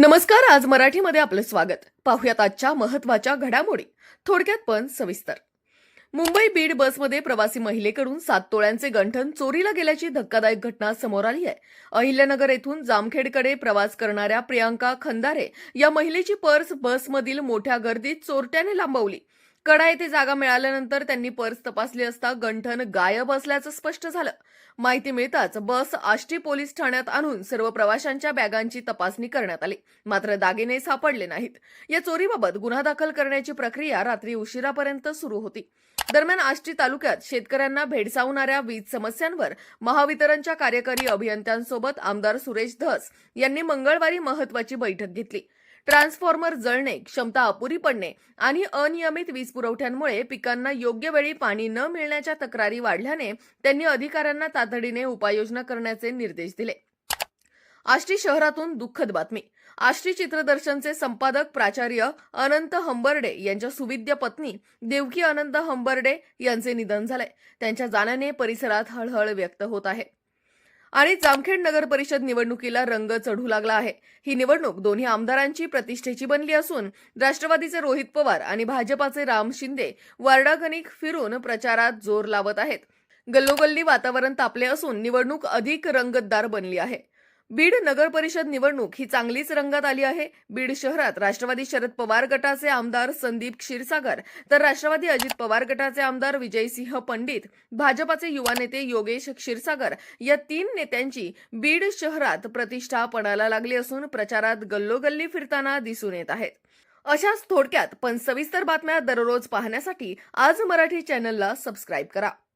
नमस्कार आज मराठीमध्ये आपलं स्वागत. पाहुयात आजच्या महत्त्वाच्या घडामोडी. थोडक्यात पण सविस्तर. मुंबई बीड बसमध्ये प्रवासी महिलेकडून सात तोळ्यांचे गंठन चोरीला गेल्याची धक्कादायक घटना समोर आली आहे. अहिल्यानगर येथून जामखेडकडे प्रवास करणाऱ्या प्रियांका खंदारे या महिलेची पर्स बसमधील मोठ्या गर्दीत चोरट्याने लांबवली. कडा येथे जागा मिळाल्यानंतर त्यांनी पर्स तपासली असता गंठन गायब असल्याचं स्पष्ट झालं. माहिती मिळताच बस आष्टी पोलीस ठाण्यात आणून सर्व प्रवाशांच्या बॅगांची तपासणी करण्यात आली. मात्र दागिने सापडले नाहीत. या चोरीबाबत गुन्हा दाखल करण्याची प्रक्रिया रात्री उशिरापर्यंत सुरू होती. दरम्यान आष्टी तालुक्यात शेतकऱ्यांना भेडसावणाऱ्या वीज समस्यांवर महावितरणच्या कार्यकारी अभियंत्यांसोबत आमदार सुरेश धस यांनी मंगळवारी महत्वाची बैठक घेतली. ट्रान्सफॉर्मर जळणे क्षमता अपुरी पडणे आणि अनियमित वीज पुरवठ्यांमुळे पिकांना योग्य वेळी पाणी न मिळण्याच्या तक्रारी वाढल्याने त्यांनी अधिकाऱ्यांना तातडीने उपाययोजना करण्याचे निर्देश दिले. आष्टी शहरातून दुःखद बातमी. आष्टी चित्रदर्शनचे संपादक प्राचार्य अनंत हंबर्डे यांच्या सुविद्य पत्नी देवकी अनंत हंबर्डे यांचे निधन झालंय. त्यांच्या जाण्याने परिसरात हळहळ व्यक्त होत आहे. आणि जामखेड नगर परिषद निवडणुकीला रंग चढू लागला आहे. ही निवडणूक दोन्ही आमदारांची प्रतिष्ठेची बनली असून राष्ट्रवादीचे रोहित पवार आणि भाजपाचे राम शिंदे वार्डागणिक फिरून प्रचारात जोर लावत आहेत. गल्लोगल्ली वातावरण तापले असून निवडणूक अधिक रंगतदार बनली आहे. बीड नगर परिषद निवडणूक ही चांगलीच रंगात आली आहे. बीड शहरात राष्ट्रवादी शरद पवार गटाचे आमदार संदीप क्षीरसागर तर राष्ट्रवादी अजित पवार गटाचे आमदार विजयसिंह पंडित भाजपाचे युवा नेते योगेश क्षीरसागर या तीन नेत्यांची बीड शहरात प्रतिष्ठा पणाला लागली असून प्रचारात गल्लोगल्ली फिरताना दिसून येत आहेत. अशाच थोडक्यात पण सविस्तर बातम्या दररोज पाहण्यासाठी आज मराठी चॅनलला सबस्क्राईब करा.